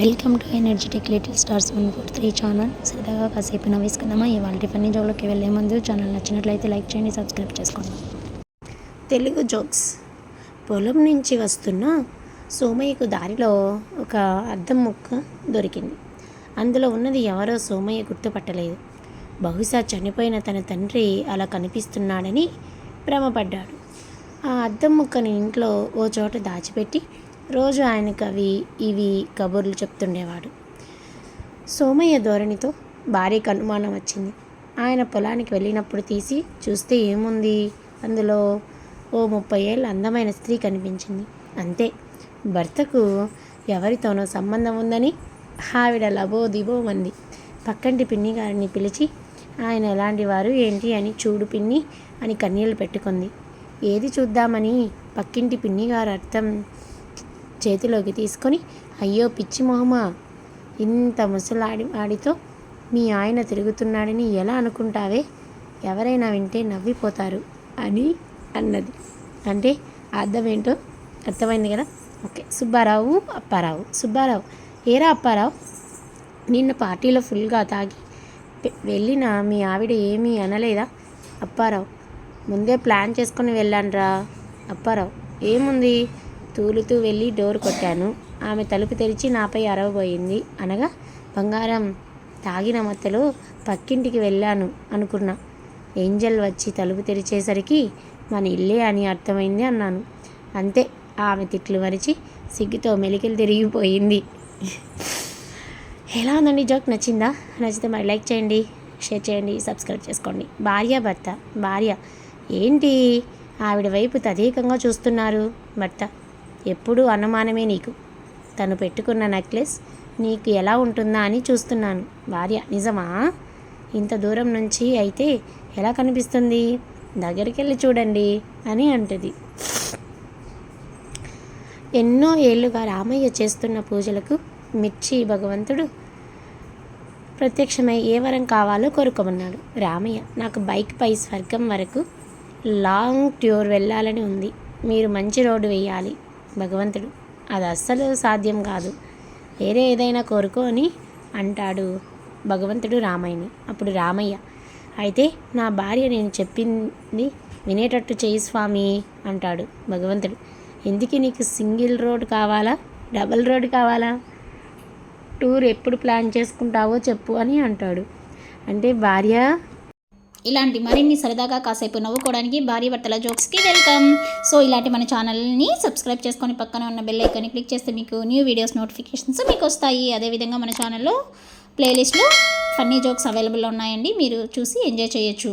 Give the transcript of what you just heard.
Welcome to energetic little stars one four three channel. సరదాగా కాసేపు నవ్వేసుకుందామా? ఇవాళ టిఫిన్ జోలోకి వెళ్ళే ముందు ఛానల్ నచ్చినట్లయితే లైక్ చేయండి సబ్స్క్రైబ్ చేసుకోండి. తెలుగు జోక్స్. పొలం నుంచి వస్తున్న సోమయ్యకు దారిలో ఒక అద్దం ముక్క దొరికింది. అందులో ఉన్నది ఎవరో సోమయ్య గుర్తుపట్టలేదు. బహుశా చనిపోయిన తన తండ్రి అలా కనిపిస్తున్నాడని భ్రమపడ్డాడు. ఆ అద్దం ముక్కని ఇంట్లో ఓ చోట దాచిపెట్టి రోజు ఆయనకు అవి ఇవి కబుర్లు చెప్తుండేవాడు. సోమయ్య ధోరణితో భార్యకు అనుమానం వచ్చింది. ఆయన పొలానికి వెళ్ళినప్పుడు తీసి చూస్తే ఏముంది? అందులో ఓ ముప్పై ఏళ్ళ అందమైన స్త్రీ కనిపించింది. అంతే. భర్తకు ఎవరితోనో సంబంధం ఉందని ఆవిడ లబో దిబో మంది. పక్కంటి పిన్ని గారిని పిలిచి ఆయన ఎలాంటి వారు? ఏంటి? అని చూడు పిన్ని అని కన్నీళ్ళు పెట్టుకుంది. ఏది చూద్దామని? పక్కింటి పిన్ని గారు అర్థం చేతిలోకి తీసుకొని అయ్యో పిచ్చి మొహమా? ఇంత ముసలాడి ఆడితో మీ ఆయన తిరుగుతున్నాడని ఎలా అనుకుంటావే? ఎవరైనా వింటే నవ్విపోతారు అని అన్నది. అంటే అర్థం ఏంటో అర్థమైంది కదా? ఓకే. సుబ్బారావు అప్పారావు. సుబ్బారావు ఏరా అప్పారావు నిన్న పార్టీలో ఫుల్గా తాగి వెళ్ళిన మీ ఆవిడ ఏమీ అనలేదా? అప్పారావు ముందే ప్లాన్ చేసుకొని వెళ్ళానురా. అప్పారావు ఏముంది? తూలుతూ వెళ్ళి డోర్ కొట్టాను. ఆమె తలుపు తెరిచి నాపై అరవబోయింది. అనగా బంగారం తాగిన మత్తలో పక్కింటికి వెళ్ళాను అనుకున్నా ఏంజల్ వచ్చి తలుపు తెరిచేసరికి మన ఇల్లే అని అర్థమైంది అన్నాను. అంతే ఆమె తిట్లు మరిచి సిగ్గుతో మెలికలు తిరిగిపోయింది. ఎలా ఉందండి జోక్? నచ్చిందా? నచ్చితే మరి లైక్ చేయండి షేర్ చేయండి సబ్స్క్రైబ్ చేసుకోండి. భార్య భర్త. భార్య. ఏంటి? ఆవిడ వైపు తదేకంగా చూస్తున్నారు భర్త. ఎప్పుడూ అనుమానమే నీకు. తను పెట్టుకున్న నెక్లెస్ నీకు ఎలా ఉంటుందా అని చూస్తున్నాను. భార్య నిజమా? ఇంత దూరం నుంచి అయితే ఎలా కనిపిస్తుంది? దగ్గరికి వెళ్ళి చూడండి అని అంటది. ఎన్నో ఏళ్ళుగా రామయ్య చేస్తున్న పూజలకు మిర్చి భగవంతుడు ప్రత్యక్షమై ఏ వరం కావాలో కోరుకోమన్నాడు. రామయ్య నాకు బైక్పై స్వర్గం వరకు లాంగ్ ట్యూర్ వెళ్ళాలని ఉంది. మీరు మంచి రోడ్డు వేయాలి. భగవంతుడు అది అస్సలు సాధ్యం కాదు. వేరే ఏదైనా కోరుకొని అంటాడు భగవంతుడు రామయ్యని. అప్పుడు రామయ్య అయితే నా భార్య నేను చెప్పింది వినేటట్టు చేయి స్వామి అంటాడు భగవంతుడు. ఎందుకు నీకు సింగిల్ రోడ్ కావాలా? డబల్ రోడ్ కావాలా? టూర్ ఎప్పుడు ప్లాన్ చేసుకుంటావో చెప్పు అని అంటాడు. అంటే భార్య ఇలాంటి మరిన్ని సరదాగా కాసేపు నవ్వుకోవడానికి భారీ భర్తల జోక్స్కి వెల్కమ్. సో ఇలాంటి మన ఛానల్ని సబ్స్క్రైబ్ చేసుకొని పక్కన ఉన్న బెల్ ఐకాన్ని క్లిక్ చేస్తే మీకు న్యూ వీడియోస్ నోటిఫికేషన్స్ మీకు వస్తాయి అదేవిధంగా మన ఛానల్లో ప్లేలిస్ట్లో ఫన్నీ జోక్స్ అవైలబుల్ ఉన్నాయండి. మీరు చూసి ఎంజాయ్ చేయొచ్చు.